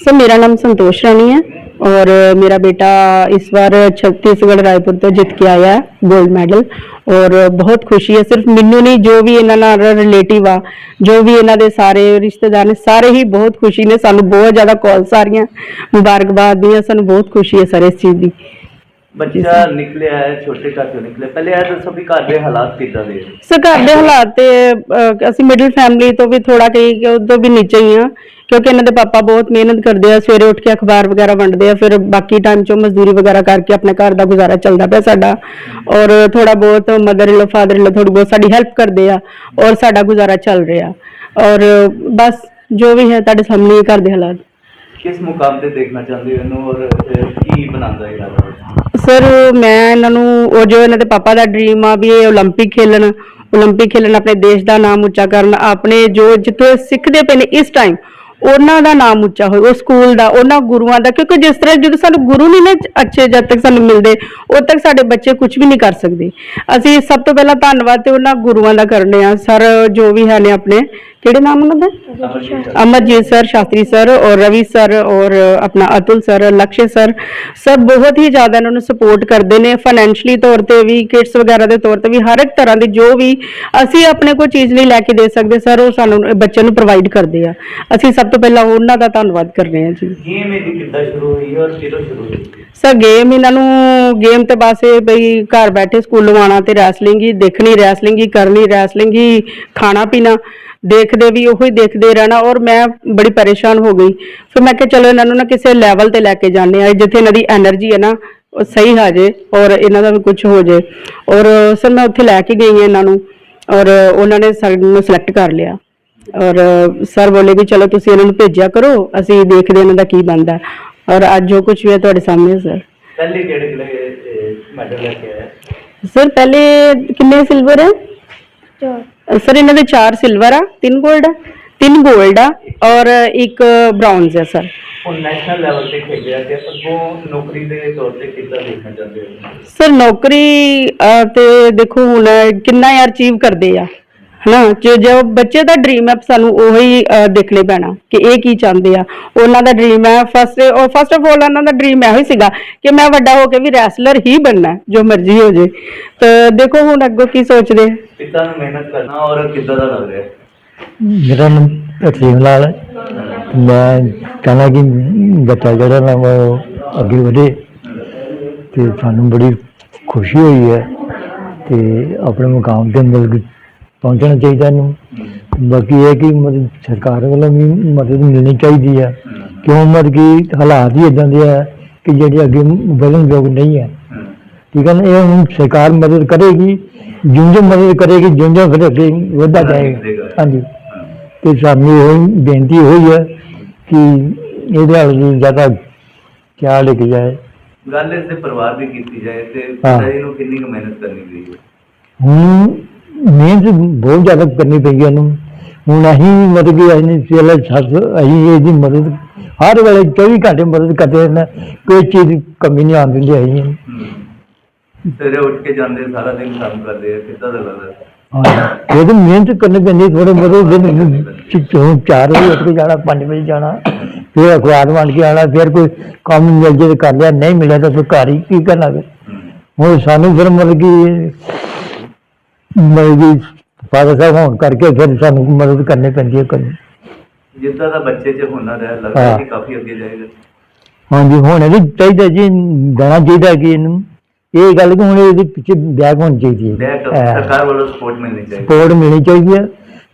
Sir ਮੇਰਾ ਨਾਮ ਸੰਤੋਸ਼ ਰਾਣੀ ਹੈ ਔਰ ਮੇਰਾ ਬੇਟਾ ਇਸ ਵਾਰ ਛੱਤੀਸਗੜ੍ਹ ਰਾਏਪੁਰ ਤੋਂ ਜਿੱਤ ਕੇ ਆਇਆ 골ਡ ਮੈਡਲ ਔਰ ਬਹੁਤ ਖੁਸ਼ੀ ਹੈ। ਸਿਰਫ ਮੈਨੂੰ ਨਹੀਂ ਜੋ ਵੀ ਇਹਨਾਂ ਨਾਲ ਰਿਲੇਟਿਵ ਆ ਜੋ ਵੀ ਇਹਨਾਂ ਦੇ ਸਾਰੇ ਰਿਸ਼ਤੇਦਾਰ ਨੇ ਸਾਰੇ ਹੀ ਬਹੁਤ ਖੁਸ਼ੀ ਨੇ। ਸਾਨੂੰ ਬਹੁਤ ਜ਼ਿਆਦਾ ਕਾਲਸ ਆ ਰਹੀਆਂ ਮੁਬਾਰਕਬਾਦ ਦੀਆਂ। ਸਾਨੂੰ ਬਹੁਤ ਖੁਸ਼ੀ ਹੈ ਸਰ ਇਸ ਚੀਜ਼ ਦੀ। ਬੱਚਾ ਨਿਕਲਿਆ ਹੈ ਛੋਟੇ ਘਰ ਤੋਂ ਪਹਿਲੇ ਇਹ ਦੱਸੋ ਵੀ ਘਰ ਦੇ ਹਾਲਾਤ ਕਿੱਦਾਂ ਦੇ ਸਰ ਘਰ ਦੇ ਹਾਲਾਤ ਤੇ ਅਸੀਂ ਮਿਡਲ ਫੈਮਿਲੀ ਤੋਂ ਵੀ ਥੋੜਾ ਕਈ ਕਿ ਉਹ ਵੀ ਨੀਚੇ ਹੀ ਆ ਕਿਉਂਕਿ ਇਹਨਾਂ ਦੇ ਪਾਪਾ ਬਹੁਤ ਮਿਹਨਤ ਕਰਦੇ ਆ ਸਵੇਰੇ ਉੱਠ ਕੇ ਅਖਬਾਰ ਵਗੈਰਾ ਵੰਡਦੇ ਆ ਫਿਰ ਬਾਕੀ ਟਾਈਮ 'ਚੋਂ ਮਜ਼ਦੂਰੀ ਵਗੈਰਾ ਕਰਕੇ ਆਪਣੇ ਘਰ ਦਾ ਗੁਜ਼ਾਰਾ ਚੱਲਦਾ ਪਿਆ ਸਾਡਾ ਔਰ ਥੋੜਾ ਬਹੁਤ ਮਦਰ ਇਨ ਫਾਦਰ ਇਨ ਥੋੜੀ ਬਹੁਤ ਸਾਡੀ ਹੈਲਪ ਕਰਦੇ ਆ ਔਰ ਸਾਡਾ ਗੁਜ਼ਾਰਾ ਚੱਲ ਰਿਹਾ ਔਰ ਬਸ ਜੋ ਵੀ ਹੈ ਤੁਹਾਡੇ ਸਾਹਮਣੇ ਹੀ ਘਰ ਦੇ ਹਾਲਾਤ ਕਿਸ ਮੁਕਾਮ ਤੇ ਦੇਖਣਾ ਚਾਹੁੰਦੇ ਹੋ ਇਹਨੂੰ ਔਰ ਅਹ, ਕੀ ਬਣਾਉਂਦਾ ਹੈ ਯਾਰ ਸਰ ਮੈਂ ਇਹਨਾਂ ਨੂੰ ਉਹ ਜੋ ਇਹਨਾਂ ਦੇ ਪਾਪਾ ਦਾ ਡ੍ਰੀਮ ਆ ਵੀ ਇਹ 올림픽 ਖੇਲਣ 올림픽 ਖੇਲਣ ਆਪਣੇ ਦੇਸ਼ ਦਾ ਨਾਮ ਉੱਚਾ ਕਰਨ ਆਪਣੇ ਜੋ ਜਿੱਥੇ ਸਿੱਖਦੇ ਪਏ ਨੇ ਇਸ ਟਾਈਮ ਉਹਨਾਂ ਦਾ ਨਾਮ ਉੱਚਾ ਹੋਏ ਉਹ ਸਕੂਲ ਦਾ, ਉਹਨਾਂ ਗੁਰੂਆਂ ਦਾ, ਕਿਉਂਕਿ ਜਿਸ ਤਰ੍ਹਾਂ ਜਦੋਂ ਸਾਨੂੰ ਗੁਰੂ ਨਹੀਂ ਨੇ ਅੱਛੇ ਜਦ ਤੱਕ ਸਾਨੂੰ ਮਿਲਦੇ, ਉਦ ਤੱਕ ਸਾਡੇ ਬੱਚੇ ਕੁਝ ਵੀ ਨਹੀਂ ਕਰ ਸਕਦੇ। ਅਸੀਂ ਸਭ ਤੋਂ ਪਹਿਲਾਂ ਧੰਨਵਾਦ ਤੇ ਉਹਨਾਂ ਗੁਰੂਆਂ ਦਾ ਕਰਨੇ ਆ ਸਰ ਜੋ ਵੀ ਹੈ ਨੇ ਆਪਣੇ, ਕਿਹੜੇ ਨਾਮ ਉਹਨਾਂ ਦੇ? ਅਮਰਜੀਤ ਸਰ, ਸ਼ਾਸਤਰੀ ਸਰ ਔਰ ਰਵੀ ਸਰ ਔਰ ਆਪਣਾ ਅਤੁਲ ਸਰ, ਲਕਸ਼ੇ ਸਰ, ਸਭ ਬਹੁਤ ਹੀ ਜ਼ਿਆਦਾ ਇਹਨਾਂ ਨੂੰ ਸਪੋਰਟ ਕਰਦੇ ਨੇ ਫਾਈਨੈਂਸ਼ਲੀ ਤੌਰ ਤੇ ਵੀ ਕਿਡਸ ਵਗੈਰਾ ਦੇ ਤੌਰ ਤੇ ਵੀ, ਹਰ ਇੱਕ ਤਰ੍ਹਾਂ ਦੀ ਜੋ ਵੀ ਅਸੀਂ ਆਪਣੇ ਕੋਈ ਚੀਜ਼ ਨਹੀਂ ਲੈ ਕੇ ਦੇ ਸਕਦੇ, ਸਰ ਉਹ ਸਾਨੂੰ, ਬੱਚਿਆਂ ਨੂੰ ਪ੍ਰੋਵਾਈਡ ਕਰਦੇ ਆ। ਅਸੀਂ ਸਭ ਸਭ ਤੋਂ ਪਹਿਲਾਂ ਉਹਨਾਂ ਦਾ ਧੰਨਵਾਦ ਕਰ ਰਹੇ ਹਾਂ ਜੀ। ਗੇਮ ਇਹ ਕਿੱਦਾਂ ਸ਼ੁਰੂ ਹੋਈ ਔਰ ਕਿਦੋਂ ਸ਼ੁਰੂ ਹੋਈ? ਸਰ ਗੇਮ ਇਹਨਾਂ ਨੂੰ ਗੇਮ ਤੇ ਬਸ ਇਹ ਬਈ ਘਰ ਬੈਠੇ ਸਕੂਲ ਆਣਾ ਤੇ ਰੈਸਲਿੰਗ ਹੀ ਦੇਖਣੀ ਰੈਸਲਿੰਗ ਹੀ ਕਰਨੀ ਰੈਸਲਿੰਗ ਹੀ ਖਾਣਾ ਪੀਣਾ ਦੇਖਦੇ ਵੀ ਉਹੀ ਦੇਖਦੇ ਰਹਿਣਾ ਔਰ ਮੈਂ ਬੜੀ ਪਰੇਸ਼ਾਨ ਹੋ ਗਈ। ਫਿਰ ਮੈਂ ਕਿਹਾ ਚਲੋ ਇਹਨਾਂ ਨੂੰ ਨਾ ਕਿਸੇ ਲੈਵਲ ਤੇ ਲੈ ਕੇ ਜਾਂਦੇ ਆ ਜਿੱਥੇ ਇਹਨਾਂ ਦੀ એનર્ਜੀ ਹੈ ਨਾ ਉਹ ਸਹੀ ਆ ਜੇ ਔਰ ਇਹਨਾਂ ਦਾ ਵੀ ਕੁਝ ਹੋ ਜੇ। ਔਰ ਸਰ ਮੈਂ ਉੱਥੇ ਲੈ ਕੇ ਗਈ ਹਾਂ ਇਹਨਾਂ ਨੂੰ ਔਰ ਉਹਨਾਂ ਨੇ ਸਾਨੂੰ ਸਿਲੈਕਟ ਕਰ ਲਿਆ। ਔਰ ਸਰ ਬੋਲੇ ਕਿ ਚਲੋ ਤੁਸੀਂ ਇਹਨਾਂ ਨੂੰ ਭੇਜਿਆ ਕਰੋ ਅਸੀਂ ਦੇਖਦੇ ਹਾਂ ਇਹਨਾਂ ਦਾ ਕੀ ਬਣਦਾ। ਔਰ ਅੱਜ ਜੋ ਕੁਝ ਵੀ ਹੈ ਤੁਹਾਡੇ ਸਾਹਮਣੇ ਸਰ। ਪਹਿਲੇ ਕਿਹੜੇ ਕਿਹੜੇ ਮੈਡਲ ਲੈ ਕੇ ਆਇਆ ਸਰ ਪਹਿਲੇ ਕਿੰਨੇ ਸਿਲਵਰ ਹੈ? ਸਰ ਇਹਨਾਂ ਦੇ 4 ਸਿਲਵਰ ਆ 3 골ਡ ਆ 3 골ਡ ਆ ਔਰ ਇੱਕ ਬ੍ਰਾਊਨਜ਼ ਹੈ ਸਰ। ਹੁਣ ਨੈਸ਼ਨਲ ਲੈਵਲ ਤੇ ਖੇਡਿਆ ਤੇ ਅੱਗੋਂ ਨੌਕਰੀ ਦੇ ਤੌਰ ਤੇ ਕਿੱਦਾਂ ਦੇਖਣਾ ਚਾਹੁੰਦੇ ਹੋ? ਸਰ ਨੌਕਰੀ ਤੇ ਦੇਖੋ ਹੁਣ ਕਿੰਨਾ ਯਾਰ ਅਚੀਵ ਕਰਦੇ ਆ। ਹਨਾ? ਜੋ ਜੋ ਬੱਚੇ ਦਾ ਡ੍ਰੀਮ ਹੈ ਸਾਨੂੰ ਉਹੀ ਅਹ, ਦੇਖਣੇ ਪੈਣਾ ਕਿ ਇਹ ਕੀ ਚਾਹੁੰਦੇ ਆ। ਉਹਨਾਂ ਦਾ ਡ੍ਰੀਮ ਹੈ ਫਸਟ ਉਹ ਫਸਟ ਆਫ ਆਲ ਉਹਨਾਂ ਦਾ ਡ੍ਰੀਮ ਇਹੋ ਹੀ ਸੀਗਾ ਕਿ ਮੈਂ ਵੱਡਾ ਹੋ ਕੇ ਵੀ ਰੈਸਲਰ ਹੀ ਬਣਨਾ ਹੈ, ਜੋ ਮਰਜ਼ੀ ਹੋ ਜੇ। ਤਾਂ ਦੇਖੋ ਹੁਣ ਅੱਗੋਂ ਕੀ ਸੋਚਦੇ। ਆ। ਪਿਤਾ ਨੂੰ ਮਿਹਨਤ ਕਰਨਾ ਔਰ ਕਿੱਦਾਂ ਦਾ ਲੱਗ ਰਿਹਾ? ਹੈ? ਮੇਰਾ ਨਾਮ ਰਸੀਮ ਲਾਲ ਹੈ। ਮੈਂ ਚਾਹੁੰਦਾ ਕਿ ਬੱਚਾ ਜਿਹੜਾ ਨਾ ਉਹ ਅੱਗੇ ਵਧੇ ਤੇ ਸਾਨੂੰ ਬੜੀ ਖੁਸ਼ੀ ਹੋਈ ਹੈ ਤੇ ਆਪਣੇ ਮੁਕਾਮ ਤੇ ਮਿਲ ਪਹੁੰਚਣਾ ਚਾਹੀਦਾ ਇਹਨੂੰ। ਬਾਕੀ ਇਹ ਕਿ ਮਤਲਬ ਸਰਕਾਰ ਵੱਲੋਂ ਵੀ ਮਦਦ ਮਿਲਣੀ ਚਾਹੀਦੀ ਹੈ। ਕਿਉਂ ਮਤਲਬ ਕਿ ਹਾਲਾਤ ਹੀ ਇਦਾਂ ਦੇ ਆ ਕਿ ਜਿਹੜੇ ਅੱਗੇ ਵਧਣ ਯੋਗ ਨਹੀਂ ਹੈ। ਠੀਕ ਹੈ ਨਾ? ਇਹ ਹੁਣ ਸਰਕਾਰ ਮਦਦ ਕਰੇਗੀ ਜਿਉਂ ਜਿਉਂ ਮਦਦ ਕਰੇਗੀ ਜਿਉਂ ਜਿਉਂ ਫਿਰ ਅੱਗੇ ਵਧਦਾ ਜਾਏਗਾ। ਹਾਂਜੀ। ਤੇ ਸਾਨੂੰ ਇਹ ਬੇਨਤੀ ਹੋਈ ਹੈ ਕਿ ਇਹਦੇ ਨਾਲ ਜ਼ਿਆਦਾ ਖਿਆਲ ਲੈ ਕੇ ਜਾਏ। ਗੱਲ ਇਸ ਦੇ ਪਰਿਵਾਰ ਦੀ ਕੀਤੀ ਜਾਏ ਤੇ ਹਾਂ। ਨੂੰ ਕਿੰਨੀ ਕੁ ਮਿਹਨਤ ਕਰਨੀ ਪਈ ਹੈ? ਹੁਣ ਮਿਹਨਤ ਬਹੁਤ ਜ਼ਿਆਦਾ ਕਰਨੀ ਪਈ ਹੈ ਇਹਨੂੰ ਹੁਣ ਅਸੀਂ ਮਤਲਬ ਕਿ ਅਸੀਂ ਪਹਿਲਾਂ ਸੱਸ ਅਸੀਂ ਇਹਦੀ ਮਦਦ ਹਰ ਵੇਲੇ 24 ਘੰਟੇ ਮਦਦ ਕਰਦੇ ਨੇ ਕੋਈ ਚੀਜ਼ ਦੀ ਕਮੀ ਨਹੀਂ ਆਉਣ ਦਿੰਦੇ ਅਸੀਂ। ਸਵੇਰੇ ਉੱਠ ਕੇ ਜਾਂਦੇ ਸਾਰਾ ਦਿਨ ਕੰਮ ਕਰਦੇ ਆ ਕਿੱਦਾਂ ਦਾ ਲੱਗਦਾ? ਹਾਂ। ਇਹ ਤਾਂ ਮਿਹਨਤ ਕਰਨੀ ਪੈਂਦੀ ਥੋੜੇ ਬਹੁਤ ਦਿਨ ਚੋਂ 4 ਵਜੇ ਉੱਠ ਕੇ ਜਾਣਾ 5 ਵਜੇ ਜਾਣਾ ਫਿਰ ਅਖਬਾਰ ਵੰਡ ਕੇ ਆਣਾ ਫਿਰ ਕੋਈ ਕੰਮ ਮਿਲ ਜੇ ਤਾਂ ਕਰ ਲਿਆ ਨਹੀਂ ਮਿਲਿਆ ਤਾਂ ਫਿਰ ਘਰ ਹੀ ਕੀ ਕਰਨਾ ਫਿਰ। ਹੁਣ ਸਾਨੂੰ ਫਿਰ ਮਤਲਬ ਕਿ ਕਿ ਫਾਦਰ ਸਾਹਿਬ ਹੋਣ ਕਰਕੇ ਫਿਰ ਸਾਨੂੰ ਮਦਦ ਕਰਨੀ ਪੈਂਦੀ ਹੈ ਕਰਨੀ ਜਿੱਦਾਂ ਦਾ ਬੱਚੇ 'ਚ ਹੁਨਰ ਹੈ ਲੱਗਦਾ ਹਾਂ। ਕਿ ਕਾਫੀ ਅੱਗੇ ਜਾਏਗਾ ਹਾਂਜੀ ਹੁਣ ਇਹ ਚਾਹੀਦਾ ਜੀ ਦੇਣਾ ਚਾਹੀਦਾ ਕਿ ਇਹਨੂੰ। ਇਹ ਗੱਲ ਕਿ ਹੁਣ ਇਹਦੇ ਪਿੱਛੇ ਬੈਗ ਹੋਣੀ ਚਾਹੀਦੀ ਬੈਕ ਹੈ ਸਰਕਾਰ ਵੱਲੋਂ ਸਪੋਰਟ ਮਿਲਣੀ ਚਾਹੀਦੀ ਸਪੋਰਟ ਮਿਲਣੀ ਚਾਹੀਦੀ ਹੈ।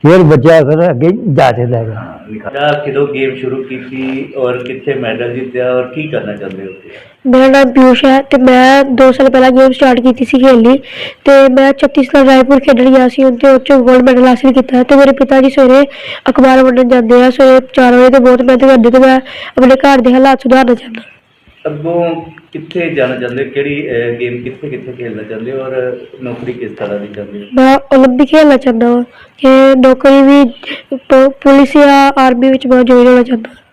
ਫਿਰ ਬੱਚਾ ਫਿਰ ਅੱਗੇ ਜਾ ਸਕਦਾ ਹੈਗਾ। ਲਿਖਾ ਕਿਦੋਂ ਗੇਮ ਸ਼ੁਰੂ ਕੀਤੀ ਔਰ ਕਿੱਥੇ ਮੈਡਲ ਜਿੱਤਿਆ ਔਰ ਕੀ ਕਰਨਾ ਚਾਹੁੰਦੇ ਹੋ ਮੇਰਾ ਨਾਮ ਪਿਊਸ਼ ਹੈ ਤੇ ਮੈਂ 2 ਸਾਲ ਪਹਿਲਾਂ ਗੇਮ ਸਟਾਰਟ ਕੀਤੀ ਸੀ ਖੇਲਣੀ ਤੇ ਮੈਂ ਛੱਤੀਸਗੜ੍ਹ ਰਾਏਪੁਰ ਖੇਡਣ ਗਿਆ ਸੀ ਉੱਥੇ ਉਹ 'ਚੋਂ ਗੋਲਡ ਮੈਡਲ ਹਾਸਿਲ ਕੀਤਾ ਤੇ ਮੇਰੇ ਪਿਤਾ ਜੀ ਸਵੇਰੇ ਅਖਬਾਰ ਵੰਡਣ ਜਾਂਦੇ ਆ ਸਵੇਰੇ 4 ਵਜੇ ਤੇ ਬਹੁਤ ਮਿਹਨਤ ਕਰਦੇ ਤੇ ਮੈਂ ਆਪਣੇ ਘਰ ਦੇ ਹਾਲਾਤ ਸੁਧਾਰਨਾ ਚਾਹੁੰਦਾ। ਅੱਗੋਂ ਕਿੱਥੇ ਜਾਣਾ ਚਾਹੁੰਦੇ ਹੋ? ਕਿਹੜੀ ਗੇਮ ਕਿੱਥੇ ਕਿੱਥੇ ਖੇਡਣਾ ਚਾਹੁੰਦੇ ਔਰ ਨੌਕਰੀ ਕਿਸ ਤਰ੍ਹਾਂ ਦੀ ਚਾਹੁੰਦੇ ਮੈਂ ਓਲੰਪਿਕ ਖੇਡਣਾ ਚਾਹੁੰਦਾ ਕਿ ਨੌਕਰੀ ਵੀ ਪੁਲਿਸ ਜਾਂ ਆਰਮੀ ਵਿੱਚ ਬਹੁਤ ਜ਼ੋਰ ਹੋਣਾ ਚਾਹੁੰਦਾ।